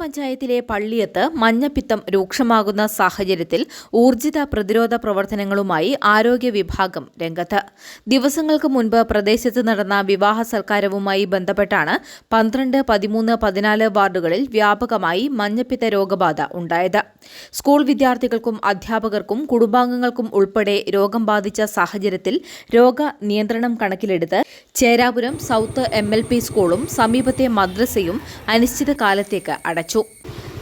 പഞ്ചായത്തിലെ പള്ളിയത്ത് മഞ്ഞപ്പിത്തം രൂക്ഷമാകുന്ന സാഹചര്യത്തിൽ ഊർജിത പ്രതിരോധ പ്രവർത്തനങ്ങളുമായി ആരോഗ്യ വിഭാഗം രംഗത്ത്. ദിവസങ്ങൾക്ക് മുൻപ് പ്രദേശത്ത് നടന്ന വിവാഹ സൽക്കാരവുമായി ബന്ധപ്പെട്ടാണ് പന്ത്രണ്ട് പതിമൂന്ന് പതിനാല് വാർഡുകളിൽ വ്യാപകമായി മഞ്ഞപ്പിത്ത രോഗബാധ ഉണ്ടായത്. സ്കൂൾ വിദ്യാർത്ഥികൾക്കും അധ്യാപകർക്കും കുടുംബാംഗങ്ങൾക്കും ഉൾപ്പെടെ രോഗം ബാധിച്ച സാഹചര്യത്തിൽ രോഗ നിയന്ത്രണം കണക്കിലെടുത്ത് ചേരാപുരം സൌത്ത് എം സ്കൂളും സമീപത്തെ മദ്രസയും അനിശ്ചിതകാലത്തേക്ക് അടച്ചു.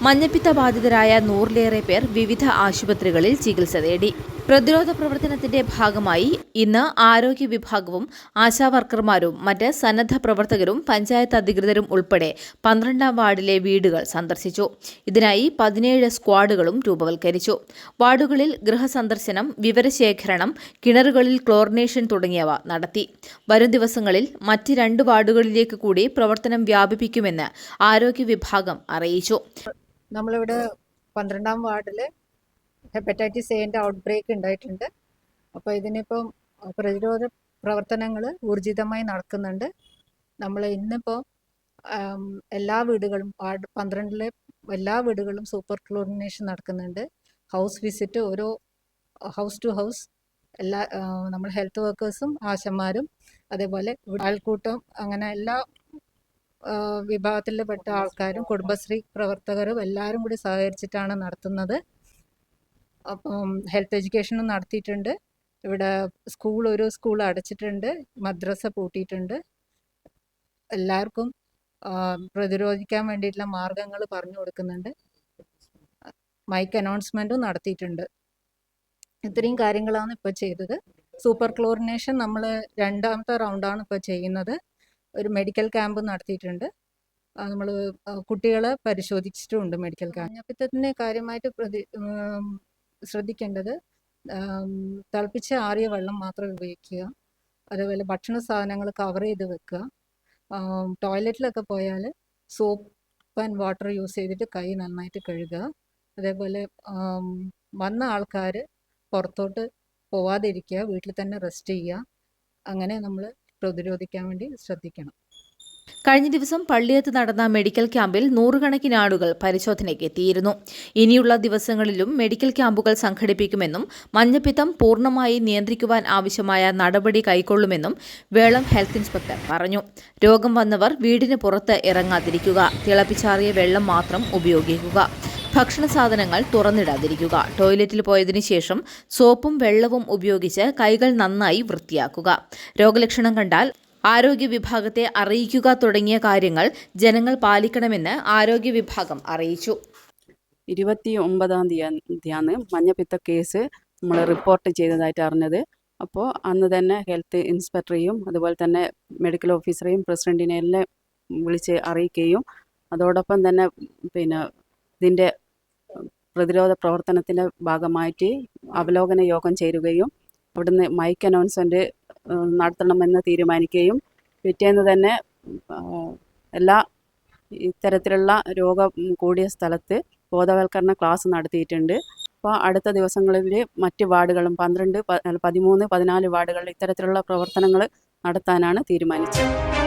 മഞ്ഞപ്പിത്ത ബാധിതരായ നൂറിലേറെ പേർ വിവിധ ആശുപത്രികളിൽ ചികിത്സ തേടി പ്രതിരോധ പ്രവർത്തനത്തിന്റെ ഭാഗമായി ഇന്ന് ആരോഗ്യ വിഭാഗവും ആശാവർക്കർമാരും മറ്റ് സന്നദ്ധ പ്രവർത്തകരും പഞ്ചായത്ത് അധികൃതരും ഉൾപ്പെടെ പന്ത്രണ്ടാം വാർഡിലെ വീടുകൾ സന്ദർശിച്ചു. ഇതിനായി പതിനേഴ് സ്ക്വാഡുകളും രൂപവൽക്കരിച്ചു. വാർഡുകളിൽ ഗൃഹസന്ദർശനം വിവരശേഖരണം കിണറുകളിൽ ക്ലോറിനേഷൻ തുടങ്ങിയവ നടത്തി. വരും ദിവസങ്ങളിൽ മറ്റ് രണ്ട് വാർഡുകളിലേക്ക് കൂടി പ്രവർത്തനം വ്യാപിപ്പിക്കുമെന്ന് ആരോഗ്യ വിഭാഗം അറിയിച്ചു. നമ്മളിവിടെ പന്ത്രണ്ടാം വാർഡിൽ ഹെപ്പറ്റൈറ്റിസ് എന്റെ ഔട്ട് ബ്രേക്ക് ഉണ്ടായിട്ടുണ്ട്. അപ്പോൾ ഇതിനിപ്പം പ്രതിരോധ പ്രവർത്തനങ്ങൾ ഊർജിതമായി നടക്കുന്നുണ്ട്. നമ്മൾ ഇന്നിപ്പോൾ എല്ലാ വീടുകളും വാർഡ് പന്ത്രണ്ടിലെ എല്ലാ വീടുകളും സൂപ്പർ ക്ലോറിനേഷൻ നടക്കുന്നുണ്ട്. ഹൗസ് വിസിറ്റ് ഓരോ ഹൗസ് ടു ഹൗസ് എല്ലാ നമ്മൾ ഹെൽത്ത് വർക്കേഴ്സും ആശന്മാരും അതേപോലെ ആൾക്കൂട്ടം അങ്ങനെ എല്ലാ വിഭാഗത്തിൽപ്പെട്ട ആൾക്കാരും കുടുംബശ്രീ പ്രവർത്തകരും എല്ലാവരും കൂടി സഹകരിച്ചിട്ടാണ് നടത്തുന്നത്. അപ്പം ഹെൽത്ത് എഡ്യൂക്കേഷനും നടത്തിയിട്ടുണ്ട്. ഇവിടെ സ്കൂൾ ഒരു സ്കൂൾ അടച്ചിട്ടുണ്ട്. മദ്രസ പൂട്ടിയിട്ടുണ്ട്. എല്ലാവർക്കും പ്രതിരോധിക്കാൻ വേണ്ടിയിട്ടുള്ള മാർഗങ്ങൾ പറഞ്ഞു കൊടുക്കുന്നുണ്ട്. മൈക്ക് അനൗൺസ്മെന്റും നടത്തിയിട്ടുണ്ട്. ഇത്രയും കാര്യങ്ങളാണ് ഇപ്പോൾ ചെയ്തത്. സൂപ്പർ ക്ലോറിനേഷൻ നമ്മൾ രണ്ടാമത്തെ റൗണ്ടാണ് ഇപ്പോൾ ചെയ്യുന്നത്. ഒരു മെഡിക്കൽ ക്യാമ്പ് നടത്തിയിട്ടുണ്ട്. നമ്മൾ കുട്ടികളെ പരിശോധിച്ചിട്ടുമുണ്ട് മെഡിക്കൽ ക്യാമ്പ്. മഞ്ഞപ്പിത്തത്തിന് കാര്യമായിട്ട് പ്രതി ശ്രദ്ധിക്കേണ്ടത് തിളപ്പിച്ച് ആറിയ വെള്ളം മാത്രം ഉപയോഗിക്കുക. അതേപോലെ ഭക്ഷണ സാധനങ്ങൾ കവർ ചെയ്ത് വെക്കുക. ടോയ്ലറ്റിലൊക്കെ പോയാൽ സോപ്പ് ആൻഡ് വാട്ടർ യൂസ് ചെയ്തിട്ട് കൈ നന്നായിട്ട് കഴുകുക. അതേപോലെ വന്ന ആൾക്കാർ പുറത്തോട്ട് പോവാതിരിക്കുക വീട്ടിൽ തന്നെ റെസ്റ്റ് ചെയ്യുക. അങ്ങനെ നമ്മൾ പ്രതിരോധിക്കാൻ വേണ്ടി ശ്രദ്ധിക്കണം. കഴിഞ്ഞ ദിവസം പള്ളിയത്ത് നടന്ന മെഡിക്കൽ ക്യാമ്പിൽ നൂറുകണക്കിന് ആളുകൾ പരിശോധനയ്ക്ക് എത്തിയിരുന്നു ഇനിയുള്ള ദിവസങ്ങളിലും മെഡിക്കൽ ക്യാമ്പുകൾ സംഘടിപ്പിക്കുമെന്നും മഞ്ഞപ്പിത്തം പൂർണമായി നിയന്ത്രിക്കുവാൻ ആവശ്യമായ നടപടി കൈക്കൊള്ളുമെന്നും വേളം ഹെൽത്ത് ഇൻസ്പെക്ടർ പറഞ്ഞു. രോഗം വന്നവർ വീടിന് പുറത്ത് ഇറങ്ങാതിരിക്കുക തിളപ്പിച്ചാറിയ വെള്ളം മാത്രം ഉപയോഗിക്കുക ഭക്ഷണ സാധനങ്ങൾ തുറന്നിടാതിരിക്കുക ടോയ്ലറ്റിൽ പോയതിനു ശേഷം സോപ്പും വെള്ളവും ഉപയോഗിച്ച് കൈകൾ നന്നായി വൃത്തിയാക്കുക. രോഗലക്ഷണം കണ്ടാൽ ആരോഗ്യ വിഭാഗത്തെ അറിയിക്കുക തുടങ്ങിയ കാര്യങ്ങൾ ജനങ്ങൾ പാലിക്കണമെന്ന് ആരോഗ്യ വിഭാഗം അറിയിച്ചു. ഇരുപത്തി ഒമ്പതാം തീയതിയാണ് മഞ്ഞപ്പിത്ത കേസ് നമ്മൾ റിപ്പോർട്ട് ചെയ്തതായിട്ട് അറിഞ്ഞത്. അപ്പോൾ അന്ന് തന്നെ ഹെൽത്ത് ഇൻസ്പെക്ടറെയും അതുപോലെ തന്നെ മെഡിക്കൽ ഓഫീസറെയും പ്രസിഡന്റിനെ എല്ലാം വിളിച്ച് അറിയിക്കുകയും അതോടൊപ്പം തന്നെ പിന്നെ ഇതിന്റെ പ്രതിരോധ പ്രവർത്തനത്തിന്റെ ഭാഗമായിട്ട് അവലോകന യോഗം ചേരുകയും അവിടുന്ന് മൈക്ക് അനൗൺസ്മെന്റ് നടത്തണമെന്ന് തീരുമാനിക്കുകയും പിറ്റേന്ന് തന്നെ എല്ലാ ഇത്തരത്തിലുള്ള രോഗം കൂടിയ സ്ഥലത്ത് ബോധവൽക്കരണ ക്ലാസ് നടത്തിയിട്ടുണ്ട്. അപ്പോൾ അടുത്ത ദിവസങ്ങളിൽ മറ്റ് വാർഡുകളും പന്ത്രണ്ട് പതിമൂന്ന് പതിനാല് വാർഡുകളിൽ ഇത്തരത്തിലുള്ള പ്രവർത്തനങ്ങൾ നടത്താനാണ് തീരുമാനിച്ചത്.